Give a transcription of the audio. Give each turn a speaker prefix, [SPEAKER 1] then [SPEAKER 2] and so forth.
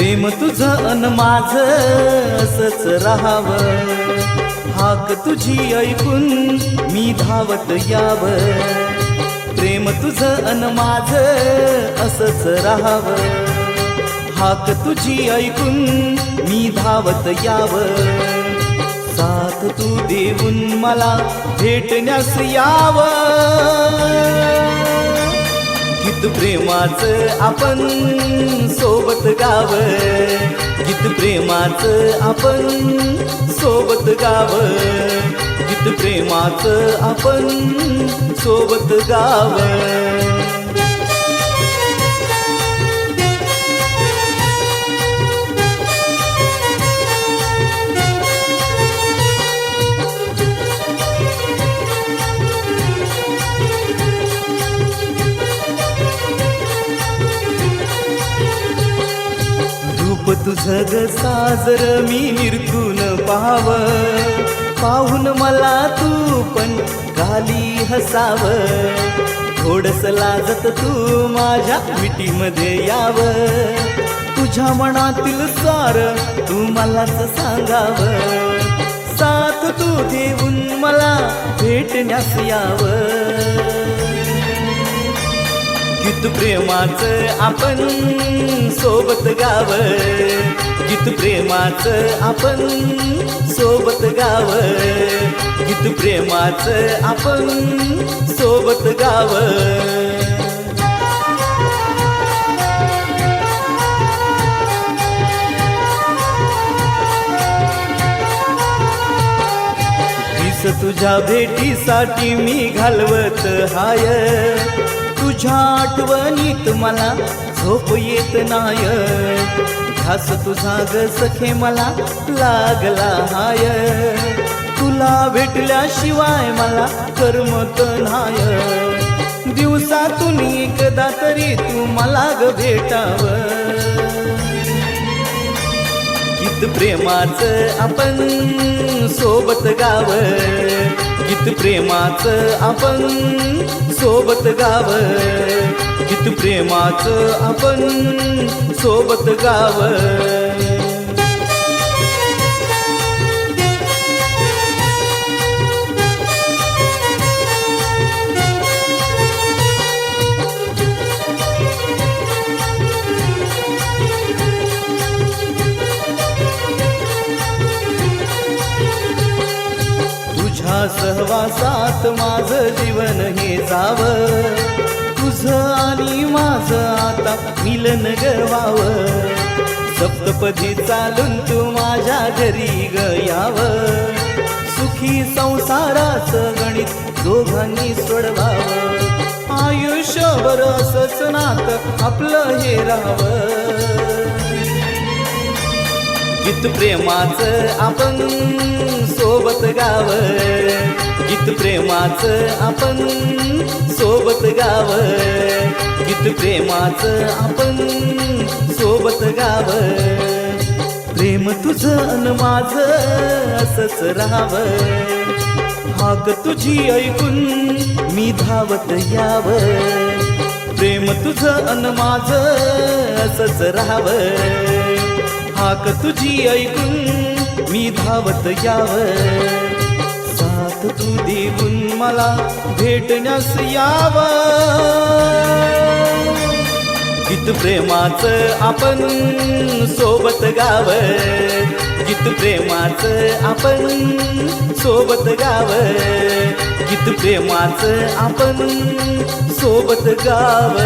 [SPEAKER 1] प्रेम तुझं अन माझ असच राहावं. हाक तुझी ऐकून मी धावत याव. प्रेम तुझं अन माझ असच राहावं. हाक तुझी ऐकून मी धावत याव. साथ तू देऊन मला भेटण्यास याव. गीत प्रेमाचं आपण सोबत गाव. गीत प्रेमाचं आपण सोबत गाव. गीत प्रेमाचं आपण सोबत गाव. तुझं ग साजर मी निरखून पाहाव. पाहून मला तू पण गाली हसाव. थोडस लाजत तू माझ्या मिठीमध्ये याव. तुझ्या मनातील सार तू मलाच सांगाव. साथ तू देऊन मला भेटण्यास यावं. गीत प्रेमाचं आपण सोबत गाव. गीत प्रेमाचं आपण सोबत गाव. गीत प्रेमाचं आपण सोबत गाव. तुझ्या भेटीसाठी मी घालवत हाय. तुझ्या आठवणीत मला झोप येत नाय. घास तुझा ग सखे मला लागला हाय. तुला भेटल्याशिवाय मला करमत नाय. दिवसातून एकदा तरी तू मला ग भेटावं. गीत प्रेमाचं आपण सोबत गाव. गीत प्रेमाचं आपण सोबत गाव. गीत प्रेमाचं आपण सोबत गाव. तुझ्या सहवासात माझं जीवन हे जावं. तुझं आणि माझं आता मिलन गवावं. सप्तपदी चालून तू माझ्या घरी ग सुखी संसाराचं गणित दोघांनी सोडवावं. आयुष्यभर असंच नात आपलं हे राहावं. गीत प्रेमाचं आपण सोबत गाव. गीत प्रेमाचं आपण सोबत गाव. गीत प्रेमाचं आपण सोबत गाव. प्रेम तुझं अन माझं असंच राहाव. हाक तुझी ऐकून मी धावत याव. प्रेम तुझं अन माझं असंच राहावं. हाक तुझी ऐकून मी धावत याव साथ तू देऊन मला भेटण्यास याव गीत प्रेमाचं आपण सोबत गाव गीत प्रेमाचं आपण सोबत गाव गीत प्रेमाचं आपण सोबत गाव